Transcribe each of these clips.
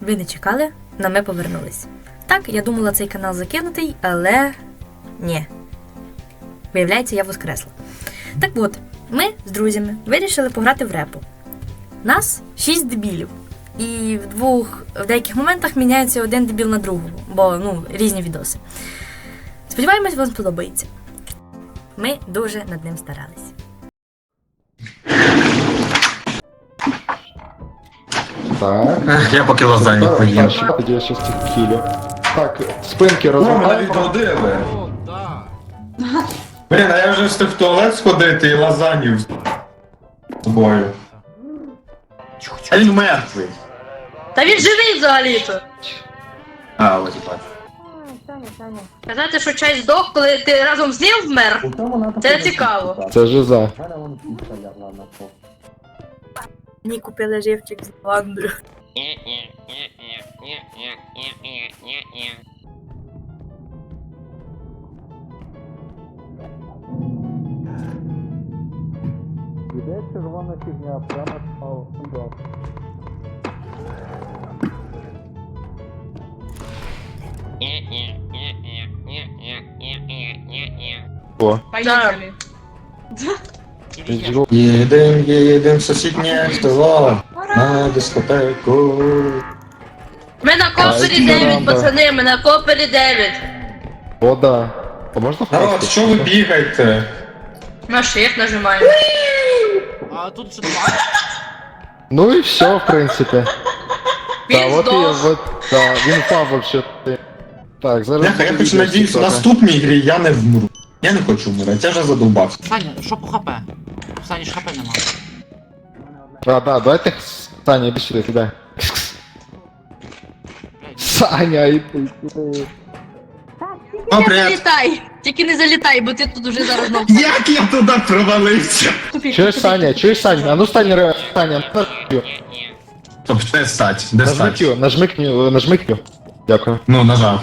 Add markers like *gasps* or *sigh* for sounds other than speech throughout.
Ви не чекали, на ми повернулись. Так, я думала цей канал закинутий, але ні. Виявляється, я воскресла. Так от, ми з друзями вирішили пограти в репу. Нас шість дебілів. І в двох в деяких моментах міняється один дебіл на другого, бо ну, різні відоси. Сподіваємось, вам сподобається. Ми дуже над ним старались. Так. Я поки лазанью Так, поїм. тоді я щось цих кілю. Так, спинки Ну, мене відродили. Блін, а я вже встиг в туалет сходити і лазанью з тобою. А він мертвий. Та він живий взагалі-то. А, ось бачу. Казати, що чай здох, коли ти разом з ним вмер. Це цікаво. Це жиза. Мені купили живчик з лавандою. Іде червона фігня, прямо впав. О, Поїхали. віджу. *laughs* Їдем, їдем в сусіднє село на дискотеку. Ми на копері Ай, 9, карамба. пацани, ми на копері 9. Вода. А можна Народ, що ви бігаєте? На shift нажимаємо. А тут ще два. Ну і все, в принципі. Він Та, от і здох. от, да, він впав вообще. Так, зараз. Бляха, я буде хоч надіюсь, в наступній грі я не вмру. Я не хочу вмирати, я вже задовбався. Саня, що по хп? Саня ж хп нема. А, да, давайте Саня, іди сюди, туди. Саня, іди сюди. Не Добре. залітай! Тільки не залітай, бо ти тут уже зараз знов. Як я туди провалився? Тупік, Чуєш, тупік. Саня, чуєш, Саня? А ну стань, ре- Саня, нажми Тобто, де стать? Де Нажми стать? Q, нажми Q, нажми Q. Дякую. Ну, нажав.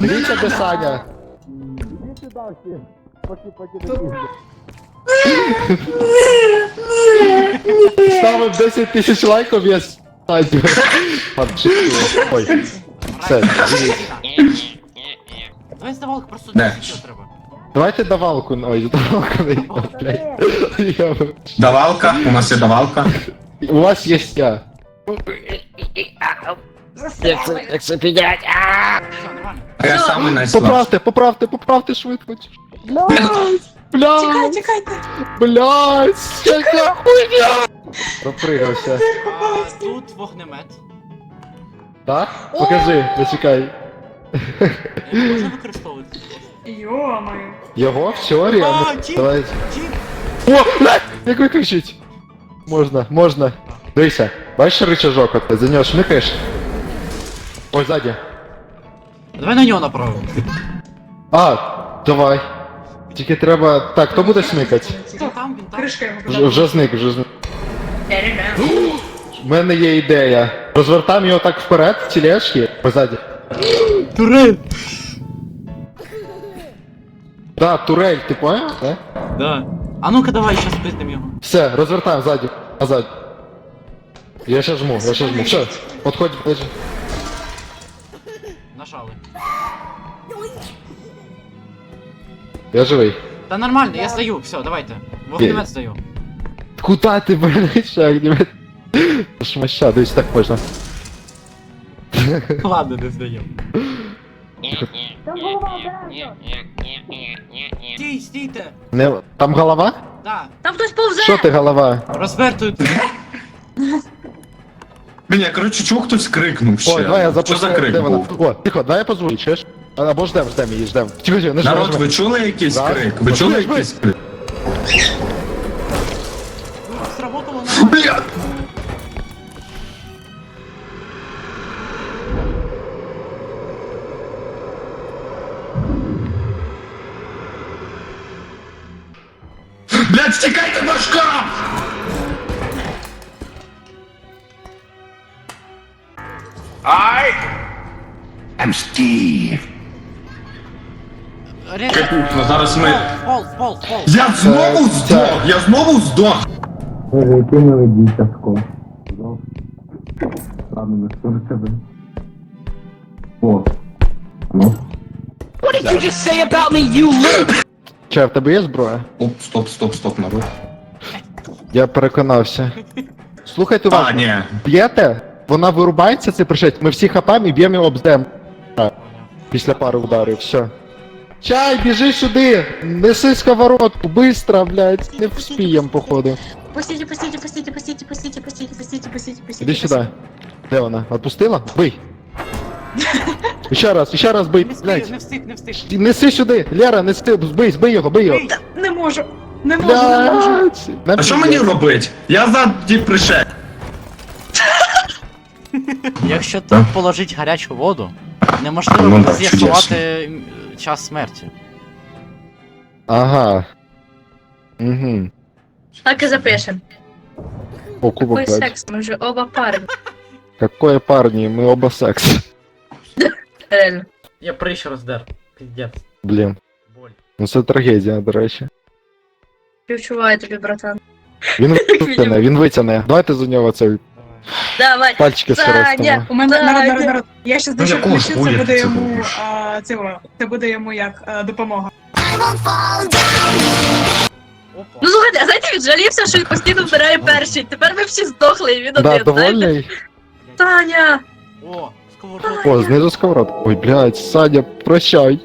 Дивіться, де Саня. Ставим 10 тисяч лайків, я. Ладно. Ой. Все, дивіться. Давай здавалку, просто Де? нічого треба. Давайте давалку, ой, давалку не йде, блядь. Я- Давалка, у нас є давалка. У вас є я. Все, нормально. Я самий найслабший. Поправте, поправте, поправте швидко. Блядь, Чекайте. блядь, яка хуйня. Пропригався. А тут вогнемет. Так? Покажи, зачекай. Його можна використовувати. Йо-моє. Його в теорії? А, ну, Давай. О, блядь, як виключить? Можна, можна. Дивися, бачиш рычажок, от, за нього шмикаєш. Ой, ззаді. Давай на нього направимо. А, давай. Тільки треба. Так, хто буде смикати? Він там, він там. Кришка його Вже, вже зник, вже зник. У мене є ідея. Розвертаємо його так вперед, в тележки, позаді. Турель! Да, турель, ти понял? Да? Да. А ну-ка давай сейчас пиздим його. Все, розвертаємо ззаді, назад. Я ще жму, я ще жму. Все, подходь, подожди. Я живий. Та нормально, я здаю, все, давайте. Вогнемет здаю. Куда ти, блядь, шагнем? Шмаща, дивись, так можна. Ладно, не здаю. Стій, стійте! Не, там голова? Да, Там хтось повзе. Що ти голова? розвертуйте. Блін, я коротше, чого хтось крикнув ще? Ой, давай я Що за крик Де вона? був? О, тихо, давай я позвоню, чуєш? Або ждем, ждем її, ждем. Тихо, тихо, нажми, Народ, ви чули якийсь Да. крик? Ви чули якийсь крик? Зараз ми... пол, пол, пол. Я знову Це- здох! Я знову здох! Ладно, не на тебе. О. Ну. Чай, в тебе є зброя? Оп, стоп, стоп, стоп, народ. Я переконався. Слухайте А, уважно. ні. Б'єте, вона вирубається, цей пришить, ми всі хапаємо і б'ємо його об здем. Після пари ударів, все. Чай, біжи сюди! Неси сковородку, быстро, блядь, не вспієм, походу. Пустите, пустите, пустите, пустите, пустите, пустите, пустите, пустите, пустите. Іди сюди. Де вона? Отпустила? Бий. *laughs* Ще раз, ще раз бий, Не встиг, блядь. не встиг, не встиг. Неси сюди, Лера, неси, збий, збий його, бий його. Не можу. Не можу, не можу. Блядь. А що мені робить? Я ззаді пришель. Якщо тут положить гарячу воду, неможливо Ну буде так, з'ясувати час смерті. Ага. Угу. Так і запишем. О, кубок Какой дать. секс, ми вже оба парні. Какое парни, мы оба секс. Реально. Я прищ роздер. Піздець. Блін. Боль. Ну це трагедія, до речі. Співчуваю тобі, братан. Він *laughs* витягне, він витягне. Давайте за нього цей Давай. пальчики Саня! У мене народ, я- народ, народ. Я щас Ну, дуже якого включу, хуя це ти буде це йому робиш? а, цього. Це буде йому як а, допомога. Ну слухайте, а знаєте, він жалівся, що він постійно вбирає перший. Тепер ми всі здохли, і він Да, один. знаєте? довольний? Таня! О, сковородка. О, знизу сковород. Ой, блядь, Саня, прощай.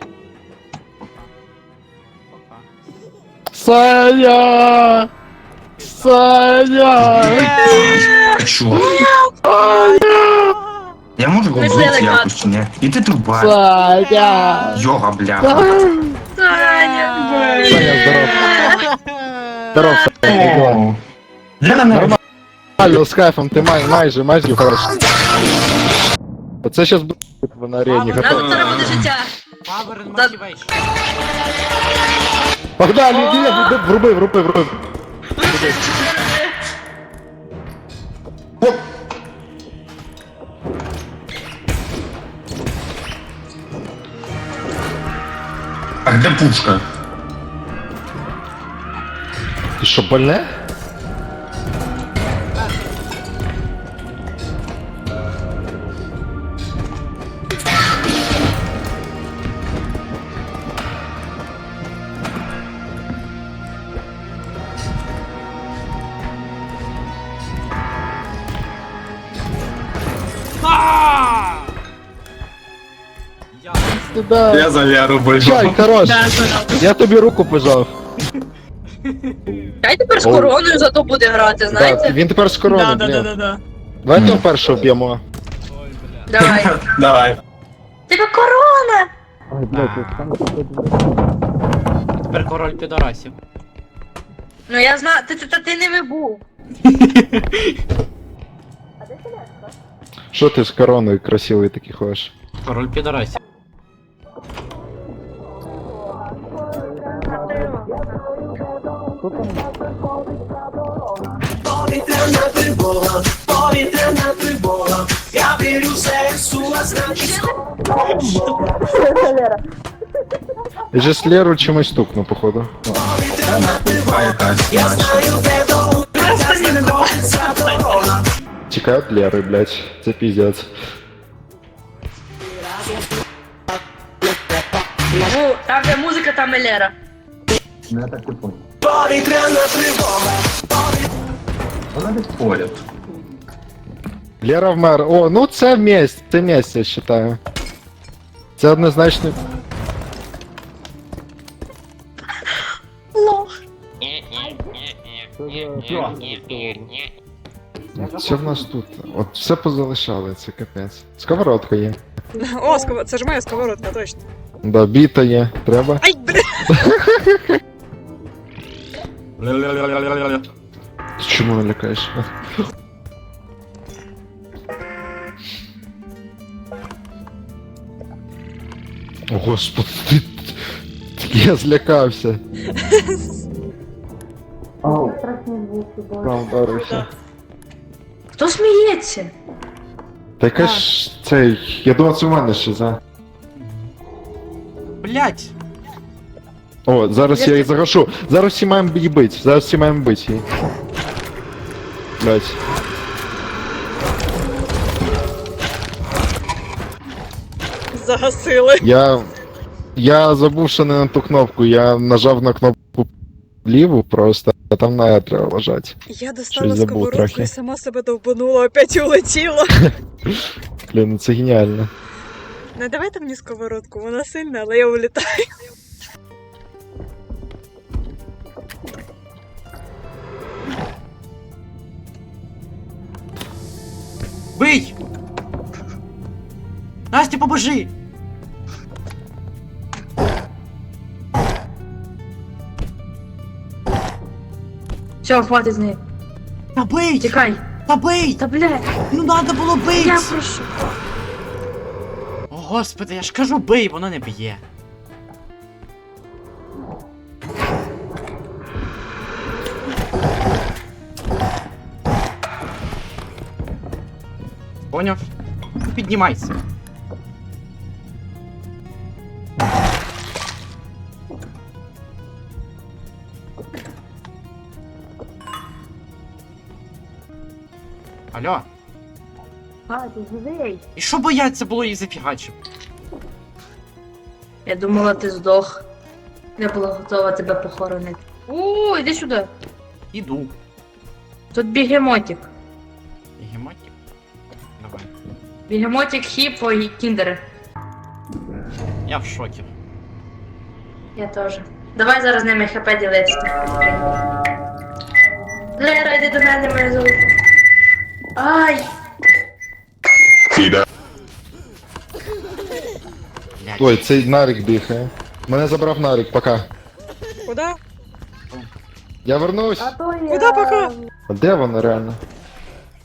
Саня! Саня! Чо? Я можу Ми говорити злили якось чи ні? І ти труба. Саня! Йога, бляха. Таня! Саня, здоров. Здоров, Саня. як дела? О. Я не нормально. Нормально, з кайфом, ти май, майже, майже хорош. Оце щас буде на арені. Ладно, готово. Нам зараз буде життя. Power and Да. motivation. Погнали, іди, іди, вруби, вруби, вруби. А де пушка? Ти що, больне? Я Сюда. Я за Леру Чай, хорош. Да, да, Я тобі руку пожав. Хай тепер з короною зато буде грати, Да, знаєте? він тепер з да, корони, да, да, блін. да, да. Давай того першого б'ємо. Ой, бля. Давай. *laughs* Давай. Тебе корона! Тепер король підорасів. Ну я знаю, ти, ти, ти, ти ними був. Что ты с короной красивою такі ходиш? Король підарасів. Повітряна тривога, повітряна тривога, я вірю в ЗСУ, а значить... Жеслеру чимось стукну, походу. Повітряна тривога, я знаю, де до утра, я знаходиться дорога. Від Лери, блядь. Це піздець. Ну, там де музика, там і Лера. Ну, я так і понял. Вона десь поряд. Лера вмер. О, ну це месть, це месть, я считаю. Це однозначно. Лох. Що в нас тут? От все позалишали, це капець. Сковородка є. О, сковородка, це ж моя сковородка, точно. Да, біта є. Треба. Ай, бля. Чому налякаєш? О, господи, ти... Я злякався. Ау. Прям вдарився. Хто сміється? Та яка ж цей. Я думав, це в мене ще за. Блять! О, зараз я її загашу. Зараз всі маємо її бить. Зараз всі маємо бить її. Блять. Загасили. Я. Я забув, що не на ту кнопку. Я нажав на кнопку ліву просто а там на «Е» треба лежати. Я достала Щось забув сковородку трохи. і сама себе довбанула, опять улетіла. *laughs* Блін, ну це геніально. Не давайте мені сковородку, вона сильна, але я улітаю. Бий! Настя, поможи! Все, хватить з неї. Та бий! Тікай. Та бий! Та блядь, Ну надо було бить! я прошу. О, господи, я ж кажу бий, воно не б'є. Поняв? Піднімайся. Алло, А, ти живий. і що бояться було їх зафігачив? Я думала, ти здох. Я була готова тебе похоронити. У, іди сюди. Іду. Тут бігемотик. Гематик. Давай. Бігемотик, хіпо і кіндери. Я в шокі. Я теж. Давай зараз з ними хп ділитися. Лера, йди до мене, моє золото. Ай! Блядь. Ой, цей Нарик бігає. Мене забрав Нарик, пока. Куда? Я вернусь. Куда пока? А де вона реально?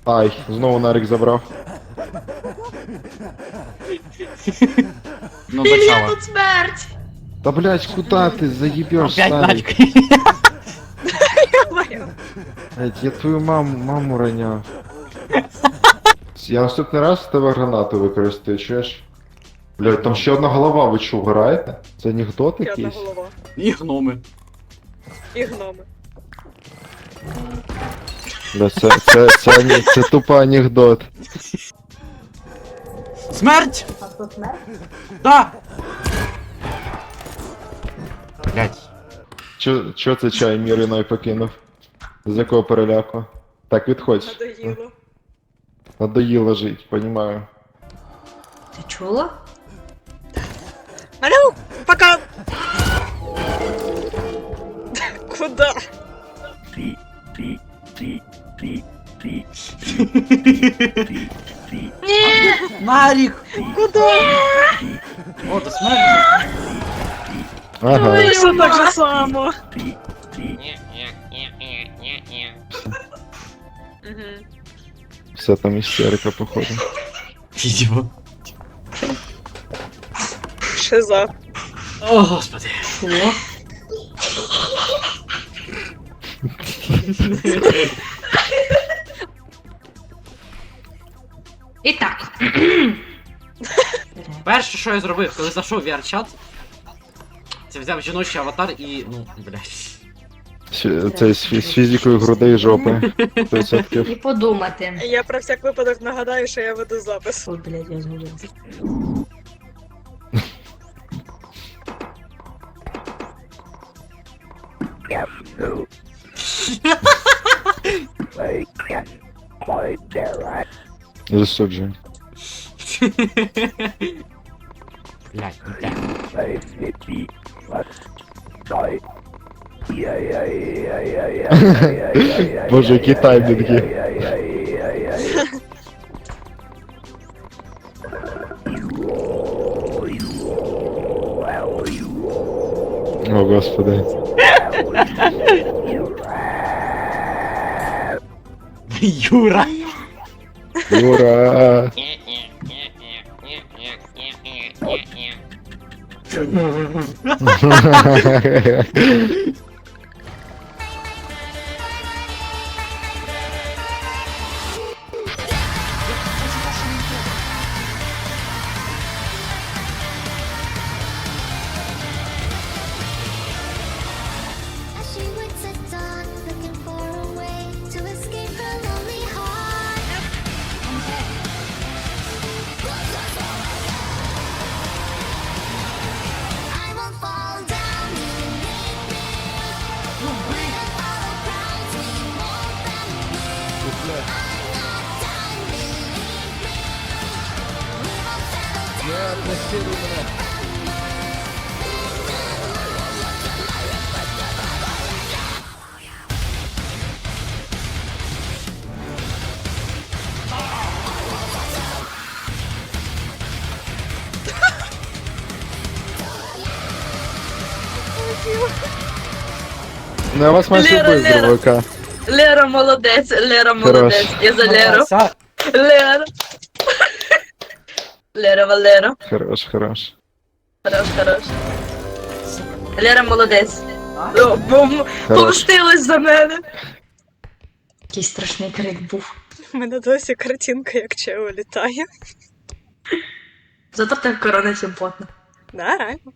Ай, знову Нарик забрав. Ну, зачала. тут смерть! Та блять, куди ти заїбеш, Опять Нарик? *laughs* Я твою маму, маму раняв. Я наступний раз в тебе гранату використаю, чуєш? Блять, там ще одна голова, ви що, граєте? Це анекдот І одна якийсь? голова. І гноми. І гноми. Бля, це, це, це, це, це тупо анекдот. Смерть! А то смерть? Да! Блять. Чо, чо це чай міриною покинув? З якого переляку? Так, відходь. Надоїло. Надоїло жить, понімаю. Ти чула? Алло, пока! Куда? Ні! Нарік! Куда? О, то смерть! Ага. Все так же само. Все там істерика, походу. Відео. Шиза. О, господи. О. І так. Перше, що я зробив, коли зайшов в VR-чат, це взяв жіночий аватар і, ну, блядь. Це з, фі- з фізикою грудей і жопи. 100%. І подумати. Я про всяк випадок нагадаю, що я веду запис. Ой, блядь, я згубила. Засуджую. Блядь, блядь. Боже, які таймінги. О, господи. Юра! Ура! Ну я вас майже Лера, Лера. Лера молодець, Лера молодець. Я за Леру. Ся- Лера. Лера Валера. Хорош, хорош. Хорош, хорош. Лера молодець. О, бом- Хорош. Помстилась за мене. Який страшний крик був. У мене досі картинка, як Чео літає. Зато тебе корона симпотна. Да, реально.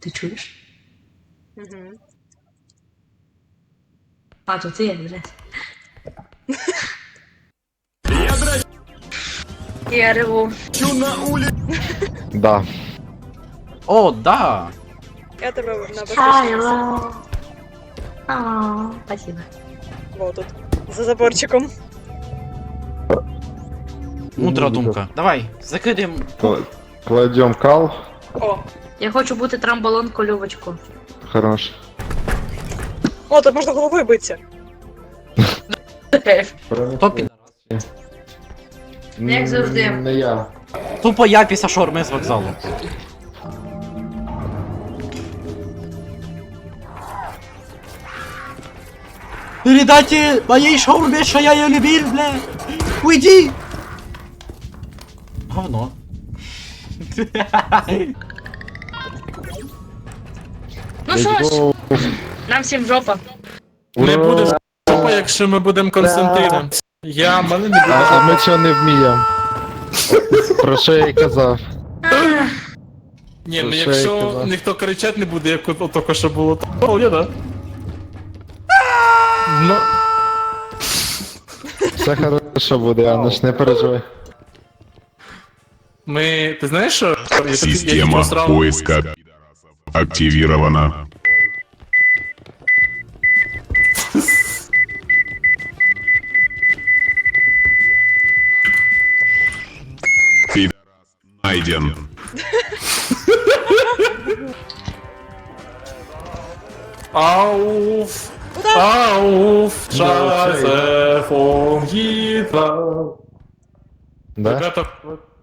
Ти чуєш? Угу. А, то ти, блядь. Я реву. Да. О, да. Я тебе на безпечність. А, Спасибо. Во тут. За заборчиком. Мудра думка. Давай, закидуємо. Кла- Кладем кал. О. Я хочу бути трамболон колювочку. Хорош. О, тут можна головою битися. Хто. Як завжди. Не я. Тупо я після шаурми з вокзалу. Передайте моей шаурме, что я ее любил, бля! Уйди! Говно. Ну що ж, нам всім жопа. Не буде жопа, якщо ми будемо Константином. Я мене не буде а ми цього не вміємо. Про що я й казав. Ні, ну якщо ніхто кричати не буде, як от тільки що було, то вполне, да? Ну, Все хорошо буде, Ануш, не переживай. ми. Ти знаєш, що? Я я Система поиска активирована. Пидорас найден. Ауф! Ауф! Шайзе фон Гітла. Да? Ребята,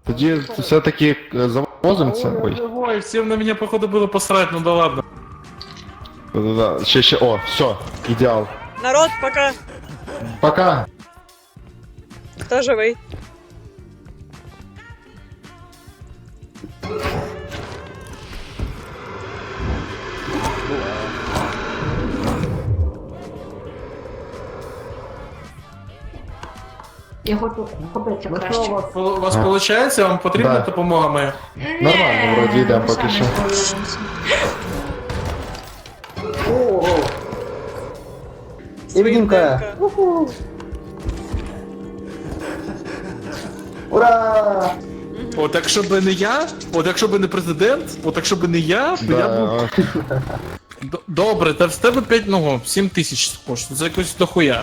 Тоді все-таки це. Ой. ой, всем на меня походу было посрать, ну да ладно. Да-да-да. Ще, ще. О, все, ідеал. Народ, пока. Пока. Хто живий? Я хочу побитися Ну що, у краще. вас, у вас А. виходить? Вам потрібна Да. допомога моя? Нормально, вроді йдемо поки що. Свинка. От якщо би не я, от якщо би не президент, от якщо би не я, то я Да, Д- Добре, та в тебе 5 ну, 7 тисяч коштує, це якось дохуя.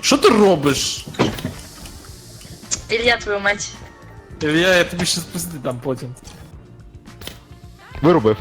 Що ти робиш? Ілля, твою мать. Илья, я тобі сейчас пизди дам потім. Вирубив.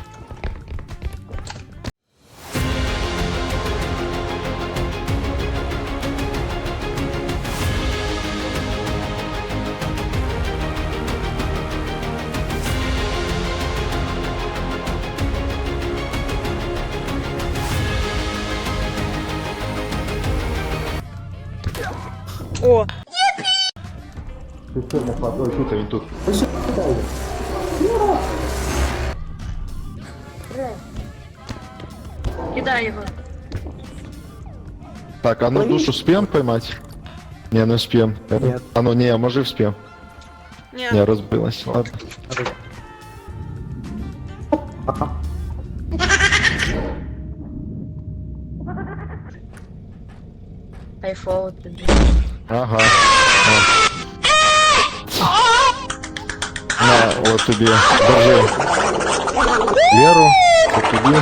Так, а ну душу спієм поймать? Не, не спієм. А ну не, може вспієм. ні. Не, розбилась. Ладно. Айфоу тобі. Ага. О. На, от тобі. Держи. Леру, це тобі.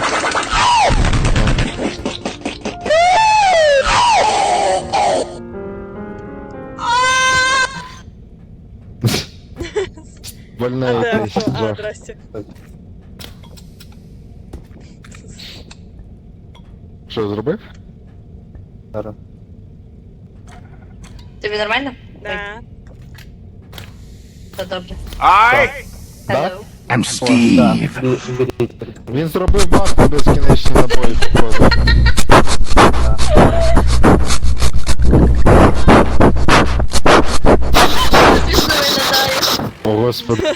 А де Вольнаєтесь, хто? А, жах. здрасте. Що, зробив? Тобі нормально? Да. Все добре. Так? Hello. Він зробив банку безкінечні набої, походу. Пішло виглядає. О, господи.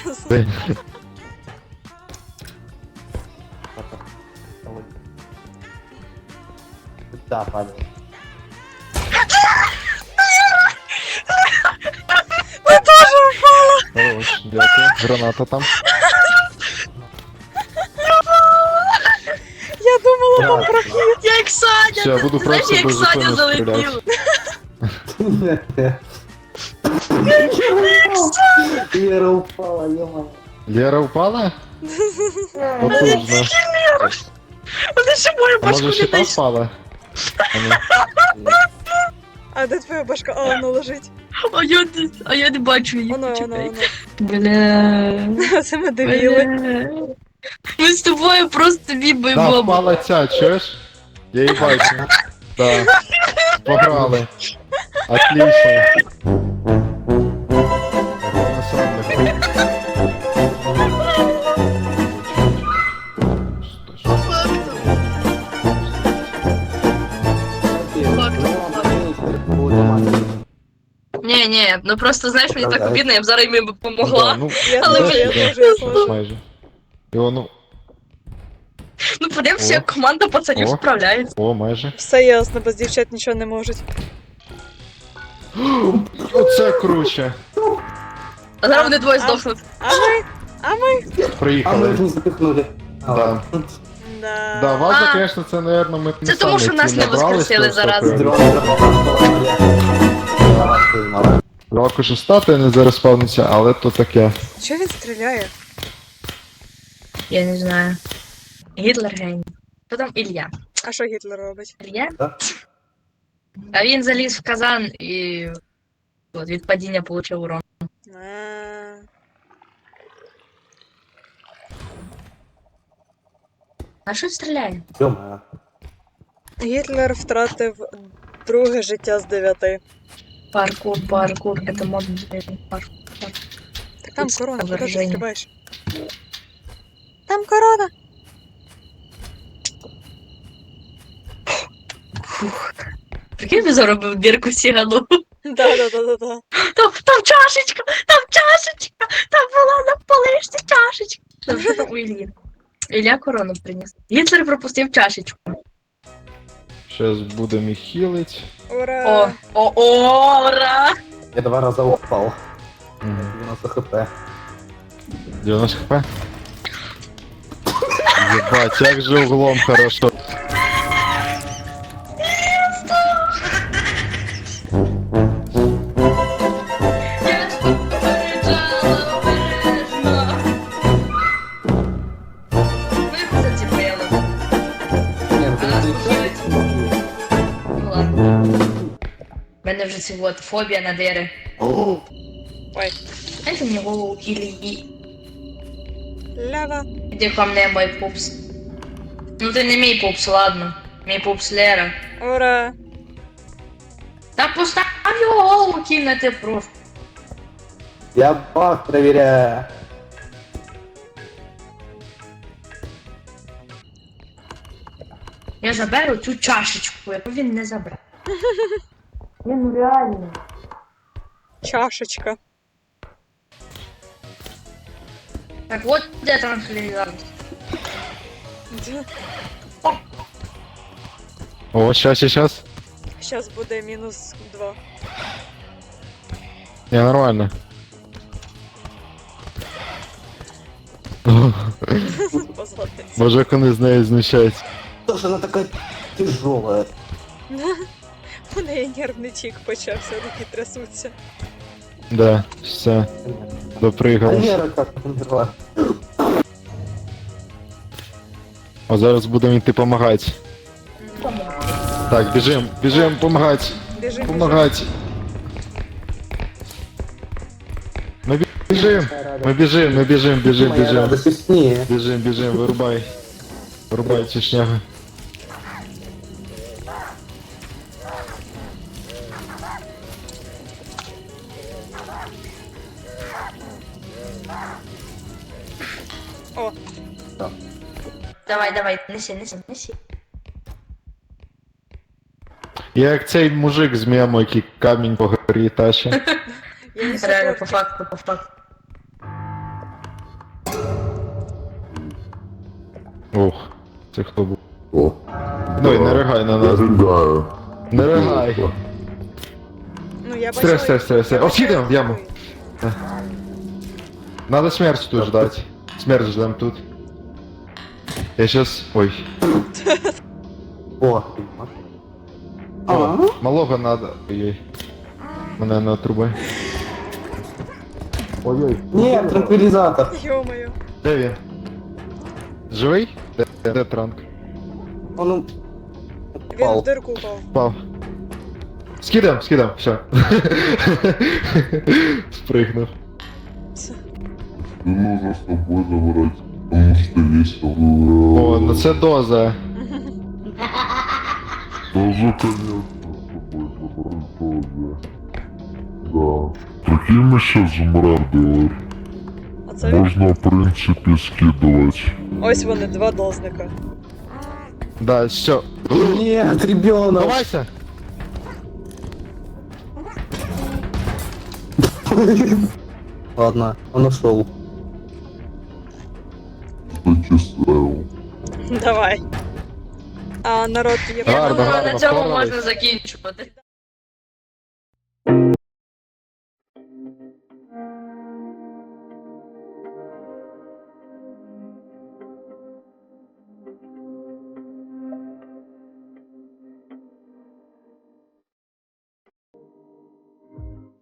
Хорош, дякую. Граната там. Я думала, там прохід. Як Саня, Все, я буду ти знаєш, просто як без Саня зупину залетів. стріляти. Лера упала? *laughs* Потужно. Вони ще мою А може ще та впала? А де твоя башка? А, воно лежить. А я не, а я не бачу її. Воно, воно, почекай. воно. Бля. *laughs* Це ми дивіли. Бля. Ми з тобою просто Да, бібаємо. впала ця, чуєш? Я її бачу. *laughs* Да. Пограли. Отлично. Ні, ну просто знаєш, мені так обідно, я б зараз їм допомогла. ну, Я Але теж, я да. теж, я теж. майже. І воно, Ну подивимося, О. як команда пацанів О. справляється. о, майже. Все ясно, без дівчат нічого не можуть. *gasps* Оце круче. А зараз вони двоє А. здохнуть. А ми? А ми? Приїхали. Да. Да. Да, ваза, А. конечно, це, наверно, ми Це тому, що нас не воскресили зарази. Жалко, що статуя не зараз спавниться, але то таке. Чого він стріляє? Я не знаю. Гітлер геній. Хто там Ілля? А що Гітлер робить? Ілля? А він заліз в казан і от, від падіння получив урон. А, А що стріляє? Гітлер втратив друге життя з дев'яти. Паркур, паркур, это модно паркур. Так там корона, куди ти враження. Там корона. Прикинь, він заробив дірку сігану. Да, да, да, да, да. Там, там чашечка, там чашечка, там була на полишці чашечка. Там там у? Ілля корону приніс. Гітлер пропустив чашечку. Щас будемо їх хілить. О, Ура! о, о, ура! Я два раза упал. Мгм. 90 хп. 90 хп. Ебать, як же углом хорошо. У мене вже ці на дири. Ой. Дайте мені голову кілії. Лява. Іди ко мне, мой пупс. Ну ти не мій пупс, ладно. Мій пупс Лера. Ура! Та постав його голову кинути просто. Я баг проверяю. Я заберу цю чашечку, яку він не забрав. *laughs* Ні, ну реально. Чашечка. Так от де транквілізатор. О, щас, щас, щас. Зараз буде мінус два. Не, нормально. Позгодиться. Може, як вони з нею знущаються. Что же она такая тяжелая? *laughs* У неї нервний тік почався, руки трясуться. Да, все, А допригались. Лера как умерла? А зараз будемо йти помагати. Так, біжим, біжим, помагати, Біжи, помагати. Ми біжим. Ми біжим, ми біжим, біжим, Моя біжим. радость. Біжим, біжим, вирубай. Вирубай цю Давай, давай, неси, неси, неси. Я як цей мужик з мему, який камінь по горі тащить. *laughs* Я не Реально, по факту, по факту. Ох, це хто був? Ну і не ригай на нас. Не ригай. Ну, я Стрес, бачила, стрес, стрес, стрес. я О, в яму. Надо смерть тут ждать. Смерть ждем тут. Я сейчас... Ой. О. А? Малого надо. Ой-ой. Мене на трубай. Ой-ой. Нет, транквилизатор. Ё-моё. Де він? Живий? Де, де, де транк? Он Він в упал. дирку упав. Впав. Скидам, скидам, все. *laughs* Спригнув. Нужно с тобой забрать, потому что весело. О, ну це доза. Тоже, конечно, с тобой забрать тоже. Да. Какие мы сейчас це він? Можно, в принципе, скидывать. Ось вони, два дозника. Да, все. Нет, ребенок. Давайся! Ладно, он ушел. Давай. А народ є. Я Думаю, на цьому можна закінчувати.